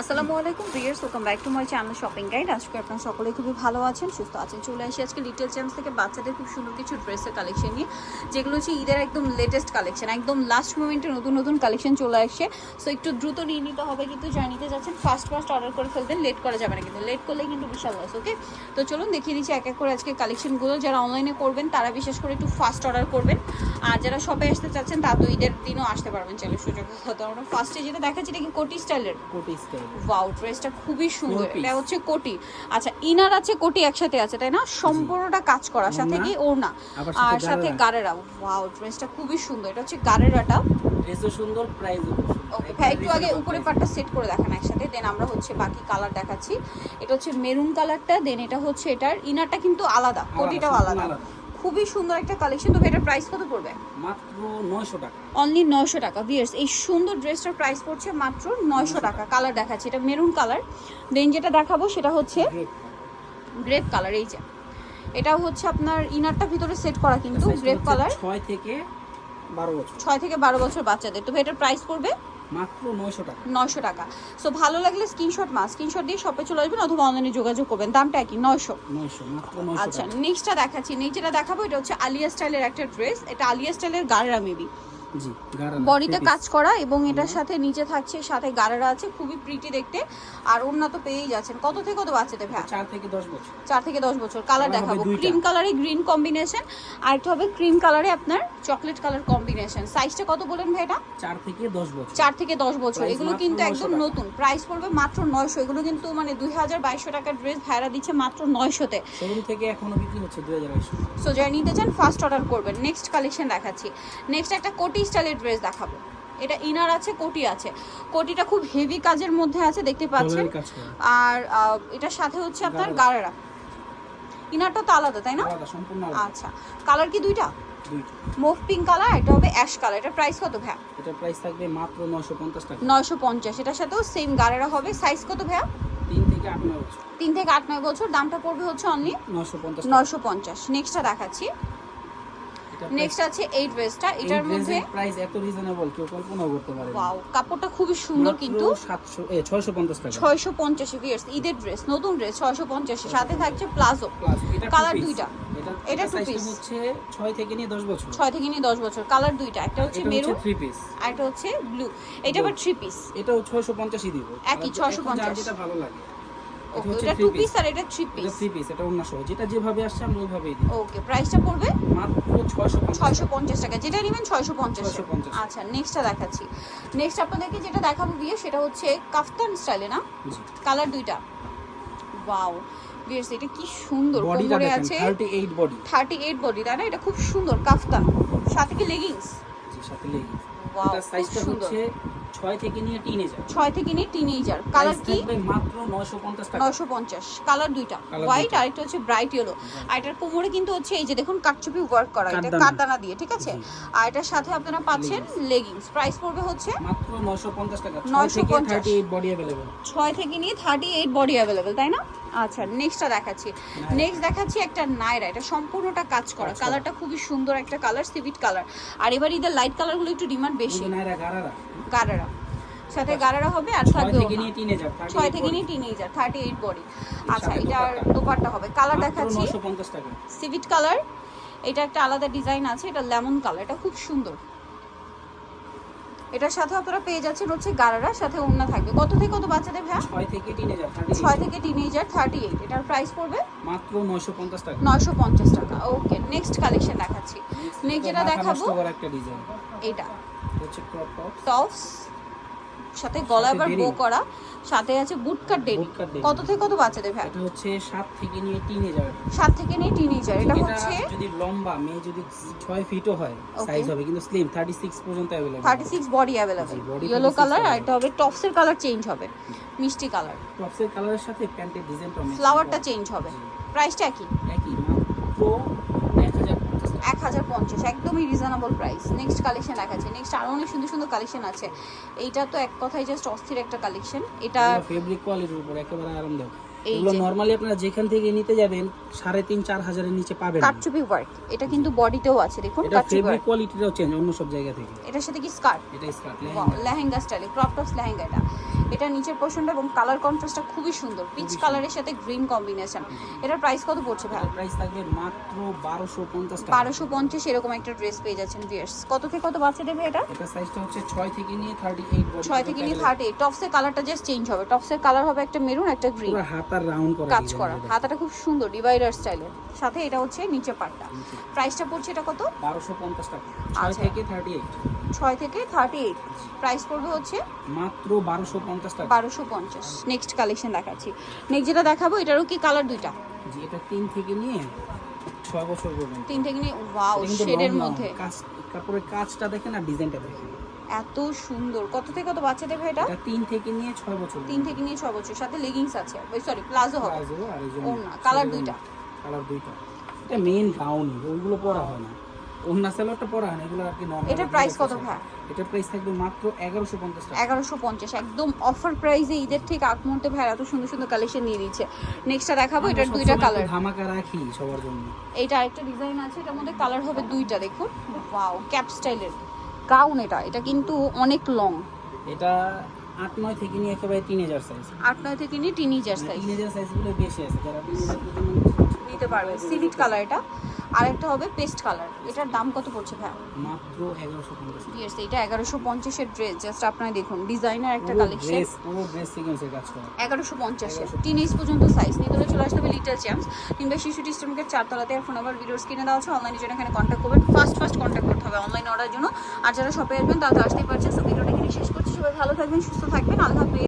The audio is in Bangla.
আসসালামু আলাইকুম viewers welcome back to my channel shopping guide আজকে আপনারা সকলে খুবই ভালো আছেন, সুস্থ আছেন। চলে আসি আজকে লিটল চ্যাম্পস থেকে বাচ্চাদের খুব সুন্দর কিছু ড্রেসের কালেকশন নিয়ে, যেগুলো হচ্ছে ঈদের একদম লেটেস্ট কালেকশন একদম লাস্ট মোমেন্টে নতুন নতুন কালেকশন চলে আসছে। সো একটু দ্রুত নিয়ে নিতে হবে কিন্তু যা নিতে যাচ্ছেন ফার্স্ট ফার্স্ট অর্ডার করে ফেলবেন লেট করা যাবে না কিন্তু লেট করলে কিন্তু বিশাল লস ওকে তো চলুন দেখিয়ে দিচ্ছি এক এক করে আজকে কালেকশনগুলো যারা অনলাইনে করবেন, তারা বিশেষ করে একটু ফাস্ট অর্ডার করবেন। আর যারা শপে আসতে চাচ্ছেন তা তো ঈদের দিনও আসতে পারবেন, চলে, সুযোগ তো আমরা ফার্স্টে যেটা দেখাচ্ছি, এটা কি কোটি স্টাইলের কোটি স্টাইল ওয়াও ড্রেসটা খুবই সুন্দর। এটা হচ্ছে কোটি। আচ্ছা ইনার আছে কোটি একসাথে আছে তাই না? সম্পূর্ণটা কাজ করা সাথে কি ওড়না। আর সাথে গারেরা। ওয়াও ড্রেসটা খুবই সুন্দর। এটা হচ্ছে গারেরাটা ড্রেসও সুন্দর প্রাইসও ওকে ভাই একটু আগে উপরে পাটটা সেট করে দেখান একসাথে দেন আমরা হচ্ছে বাকি কালার দেখাচ্ছি। এটা হচ্ছে মেরুন কালারটা দেন এটা হচ্ছে এটার ইনারটা কিন্তু আলাদা কোটিটাও আলাদা। খুবই সুন্দর একটা কালেকশন তবে এটার প্রাইস কত পড়বে? মাত্র 900 টাকা। অনলি নয়শো টাকা। ভিয়ার্স এই সুন্দর ড্রেসটার প্রাইস পড়ছে মাত্র নয়শো টাকা। কালার দেখাচ্ছে। এটা মেরুন কালার দেন যেটা দেখাবো সেটা হচ্ছে. গ্রেপ কালার এই যে। এটাও হচ্ছে আপনার ইনারটা ভিতরে সেট করা কিন্তু গ্রেপ কালার 6 থেকে 12 বছর। ছয় থেকে বারো বছর বাচ্চাদের। তবে এটার প্রাইস পড়বে মাত্র 900 টাকা। সো ভালো লাগলে স্ক্রিনশট মা স্ক্রিনশট দিয়ে শপে চলে আসবেন অথবা অনলাইনে যোগাযোগ করবেন। দামটা একই নয়শো। 900 মাত্র 900 আচ্ছা নেক্সটটা দেখাচ্ছি। নেক্সট দেখাবো এটা হচ্ছে আলিয়া স্টাইলের একটা ড্রেস এটা আলিয়া স্টাইলের গাড়রা মেবি। জি বডিতে কাজ করা এবং এটার সাথে নিচে থাকছে সাথে গাড়ারা আছে খুবই প্রিটি দেখতে। আর ওড়না তো পেয়েই যাচ্ছেন। কত থেকে কত বাচ্চাদের ভ্যা 4 থেকে 10 বছর। চার থেকে দশ বছর। কালার দেখাবো। ক্রিম কালারে গ্রিন কম্বিনেশন আর একটা হবে ক্রিম কালারে আপনার চকলেট কালার কম্বিনেশন সাইজটা কত বলেন ভাই এটা 4 থেকে 10 বছর। চার থেকে দশ বছর। এগুলো কিন্তু একদম নতুন। প্রাইস পড়বে মাত্র নয়শো। এগুলো কিন্তু মানে দুই হাজার বাইশশো টাকার ড্রেস ভাইরা দিচ্ছে মাত্র নয়শোতে শোরুম থেকে এখনও বিক্রি হচ্ছে 2200 সো যারা নিতে চান ফার্স্ট অর্ডার করবেন। নেক্সট কালেকশন দেখাচ্ছি। নেক্সট একটা কোটি স্টাইলের ড্রেস দেখাবো। এটা ইনার আছে কোটি আছে। কোটিটা খুব হেভি কাজের মধ্যে আছে দেখতে পাচ্ছেন। আর এটার সাথে হচ্ছে আপনার গাড়েরা। ইনারটা তো আলাদা তাই না? আচ্ছা। কালার কি দুইটা? মুভ পিঙ্ক কালার এটা হবে অ্যাশ কালার এটার প্রাইস কত ভাইয়া? এটা প্রাইস থাকবে মাত্র 950 টাকা। নয়শো পঞ্চাশ। এটার সাথেও সেম গাড়েরা হবে। সাইজ কত ভাইয়া? 3 থেকে 8 বছর। তিন থেকে আট নয় বছর। দামটা পড়বে হচ্ছে অনলি 950 টাকা। নয়শো পঞ্চাশ। নেক্সটটা দেখাচ্ছি। এটা নেক্সট আছে এই ড্রেসটা এটার মধ্যে প্রাইস এত রিজনেবল কেউ কল্পনাও করতে পারে না। ওয়াও কাপড়টা খুবই সুন্দর কিন্তু। সাতশো এ ছয়শো পঞ্চাশ টাকা। ছয়শো পঞ্চাশে ইয়ার্স ঈদের ড্রেস নতুন ড্রেস ছয়শো পঞ্চাশে সাথে থাকছে প্লাজো piece। দুইটা। এটা সাইজটা piece। হচ্ছে ছয় থেকে নিয়ে দশ বছর। ছয় থেকে নিয়ে দশ বছর কালার দুইটা একটা হচ্ছে মেরুন থ্রি পিস আর একটা হচ্ছে ব্লু এটা আবার থ্রি পিস এটাও ছয়শো পঞ্চাশই দিব। একই, আর 650 যেটা ভালো লাগে। এটা টু পিস আর এটা থ্রি এটা পিস থ্রি পিস এটা অন্য সহ। যেটা যেভাবে আসছে আমরা ওইভাবেই দিই। ওকে প্রাইসটা পড়বে? মাত্র ছয়শো ছয়শো পঞ্চাশ টাকা। যেটা নেবেন ছয়শো পঞ্চাশ 650 আচ্ছা নেক্সটটা দেখাচ্ছি। নেক্সট আপনাদেরকে যেটা দেখাবো বিয়ে সেটা হচ্ছে কাফতান স্টাইলে না? কালার দুইটা। ওয়াও বিয়ার্স এটা কি সুন্দর। কোমরে আছে thirty eight body thirty eight body তাই না? এটা খুব সুন্দর কাফতান। সাথে কি লেগিংস সাথে লেগে ওয়াও সাইজটা হচ্ছে ছয় থেকে নিয়ে টিনেজার ছয় থেকে নিয়ে টিনেজার কালার কি? মাত্র নয়শো পঞ্চাশ টাকা। নয়শো পঞ্চাশ। কালার দুইটা। হোয়াইট আর একটা হচ্ছে ব্রাইট ইয়েলো আর এটার কোমরে কিন্তু হচ্ছে এই যে দেখুন কাটচুপি ওয়ার্ক করা এটা। কাঠদানা দিয়ে ঠিক আছে? আর এটার সাথে আপনারা পাচ্ছেন লেগিংস প্রাইস পড়বে হচ্ছে মাত্র নয়শো পঞ্চাশ টাকা। ছয় 950 থেকে থার্টি এইট বডি অ্যাভেলেবেল ছয় থেকে নিয়ে থার্টি এইট বডি অ্যাভেলেবেল তাই না? আচ্ছা নেক্সটটা দেখাচ্ছি। নেক্সট দেখাচ্ছি একটা নাইরা এটা সম্পূর্ণটা কাজ করা। কালারটা খুবই সুন্দর একটা কালার সিভিট কালার আর এবার ঈদের লাইট কালারগুলো একটু ডিমান্ড বেশি। নাইরা গারারা সাথে গারারা হবে আর থাকবে ছয় থেকে নিয়ে টিনেজার থার্টি এইট বডি আচ্ছা এটার। দোপাট্টা হবে। কালার দেখাচ্ছি। সিভিট কালার এটা একটা আলাদা ডিজাইন আছে এটা লেমন কালার এটা খুব সুন্দর। এটার সাথে আপনারা পেয়ে যাচ্ছেন হচ্ছে গারারা সাথে ওড়না থাকবে। কত থেকে কত বাচ্চাদের ভ্যা ছয় থেকে টিনেজার ছয় থেকে টিনেজার থার্টি এইট এটার প্রাইস পড়বে? মাত্র নয়শো পঞ্চাশ টাকা। নয়শো পঞ্চাশ টাকা। ওকে নেক্সট কালেকশন দেখাচ্ছি। নেক্সট যেটা দেখাবো এটা। হচ্ছে টপস সাথে গলা আবার বো করা সাথে আছে বুট কাট ডেনি। কত থেকে কত বাচ্চাদের ভ্যা এটা হচ্ছে সাত থেকে নিয়ে টিনেজার সাত থেকে নিয়ে টিনেজার এটা হচ্ছে যদি লম্বা মেয়ে যদি ছয় ফিটও হয়. সাইজ হবে কিন্তু স্লিম থার্টি সিক্স পর্যন্ত available thirty six body available জি, body ইয়েলো কালার আর এটা হবে টপসের কালার চেঞ্জ হবে মিষ্টি কালার টপসের কালারের সাথে প্যান্টের ডিজাইনটা ফ্লাওয়ারটা চেঞ্জ হবে। প্রাইসটা একই? একই মাত্র এক হাজার পঞ্চাশ টাকা। এক হাজার পঞ্চাশ একদমই রিজনেবল প্রাইস নেক্সট কালেকশন দেখাচ্ছে। নেক্সট আরও অনেক সুন্দর সুন্দর কালেকশন আছে। এইটা তো এক কথায় জাস্ট অস্থির একটা কালেকশন এটা ফেব্রিক কোয়ালিটির উপর একেবারে আরামদায়ক। এগুলো নর্মালি আপনারা যেখান থেকে নিতে যাবেন সাড়ে তিন চার হাজারের নিচে পাবেন। কাটচুপি ওয়ার্ক এটা কিন্তু বডিতেও আছে দেখুন কাটচুপি ওয়ার্ক কোয়ালিটিটাও চেঞ্জ অন্য সব জায়গা থেকে। এটার সাথে কি স্কার্ট এটা স্কার্ট লেহেঙ্গা। স্টাইলে ক্রপ টপস লেহেঙ্গা এটা। এটা নিচের পোর্শনটা এবং কালার কন্ট্রাস্টটা খুবই সুন্দর। পিচ কালারের সাথে গ্রিন কম্বিনেশন এটার প্রাইস কত পড়ছে ভাই? প্রাইস থাকবে মাত্র বারোশো পঞ্চাশ টাকা। বারোশো পঞ্চাশ এরকম একটা ড্রেস পেয়ে যাচ্ছেন ভিয়ার্স কত থেকে কত বাচ্চা দেবে এটা? এটা সাইজটা হচ্ছে ছয় থেকে নিয়ে থার্টি এইট ছয় থেকে নিয়ে থার্টি টপসের কালারটা জাস্ট চেঞ্জ হবে। টপসের কালার হবে একটা মেরুন একটা গ্রিন পুরো হাতার রাউন্ড করা কাজ করা। হাতাটা খুব সুন্দর ডিভাইডার স্টাইলের সাথে এটা হচ্ছে নিচে পাটটা প্রাইসটা পড়ছে এটা কত? বারোশো পঞ্চাশ টাকা। ছয় আচ্ছা। থেকে থার্টি এইট ছয় থেকে থার্টি এইট প্রাইস পড়বে হচ্ছে মাত্র বারোশো পঞ্চাশ টাকা। বারোশো পঞ্চাশ। নেক্সট কালেকশন দেখাচ্ছি। নেক্সট যেটা দেখাবো এটারও কি কালার দুইটা? জি এটা তিন থেকে নিয়ে ছয় বছর পর্যন্ত। তিন থেকে নিয়ে ওয়াও শেডের মধ্যে। কাপড়ের কাজটা দেখেন আর ডিজাইনটা দেখেন। এত সুন্দর। কত থেকে কত বাচ্চা দেবে এটা? তিন থেকে নিয়ে ছয় বছর তিন থেকে নিয়ে ছ বছর। সাথে লেগিংস আছে। ওই সরি প্লাজো হবে। প্লাজো আর colour দুইটা। কালার দুইটা। এটা মেইন গাউন ওইগুলো পরা হয় না। ওড়না সালোয়ারটা পরা হয় এগুলো আর কি নরমাল এটার price কত ভাই? এটার প্রাইস থাকবে মাত্র এগারোশো পঞ্চাশ টাকা। এগারোশো পঞ্চাশ একদম অফার প্রাইসে ঈদের ঠিক আগ মুহূর্তে ভাই এত সুন্দর সুন্দর কালেকশন নিয়ে দিচ্ছে নেক্সটটা দেখাবো এটার দুইটা কালার ধামাকা রাখি সবার জন্য। এইটা আরেকটা ডিজাইন আছে এটার মধ্যে কালার হবে দুইটা দেখুন। ওয়াও ক্যাপ স্টাইলের গাউন এটা এটা কিন্তু অনেক লং এটা আট নয় থেকে নিয়ে একেবারে তিন হাজার সাইজ আট নয় থেকে নিয়ে টিনিজার সাইজ তিন হাজার সাইজগুলো বেশি আছে যারা নিতে পারবে। সিভিট কালার এটা। আরেকটা হবে পেস্ট কালার। এটার দাম কত পড়ছে ভাই মাত্র এগারোশো পঞ্চাশ। ইয়েস এটা এগারোশো পঞ্চাশের ড্রেস জাস্ট আপনারা দেখুন ডিজাইনার একটা কালেকশন ড্রেস পুরো ড্রেস সিকোয়েন্সের কাজ করা। এগারোশো পঞ্চাশে। তিন ইঞ্চ পর্যন্ত সাইজ নিয়ে চলে চলে আসতে হবে লিটল চ্যাম্পস কিংবা শিশু ডিস্ট্রিক্টের চারতলাতে আর ফোন নাম্বার ভিডিওস কিনে দেওয়া আছে। অনলাইনে জন্য এখানে কন্ট্যাক্ট করবেন। ফার্স্ট ফার্স্ট কন্ট্যাক্ট করতে হবে অনলাইন অর্ডার জন্য। আর যারা শপে আসবেন তারা তো আসতেই পারছেন। সো ভিডিওটা এখানে শেষ করছি। সবাই ভালো থাকবেন সুস্থ থাকবেন। আল্লাহ হাফেজ।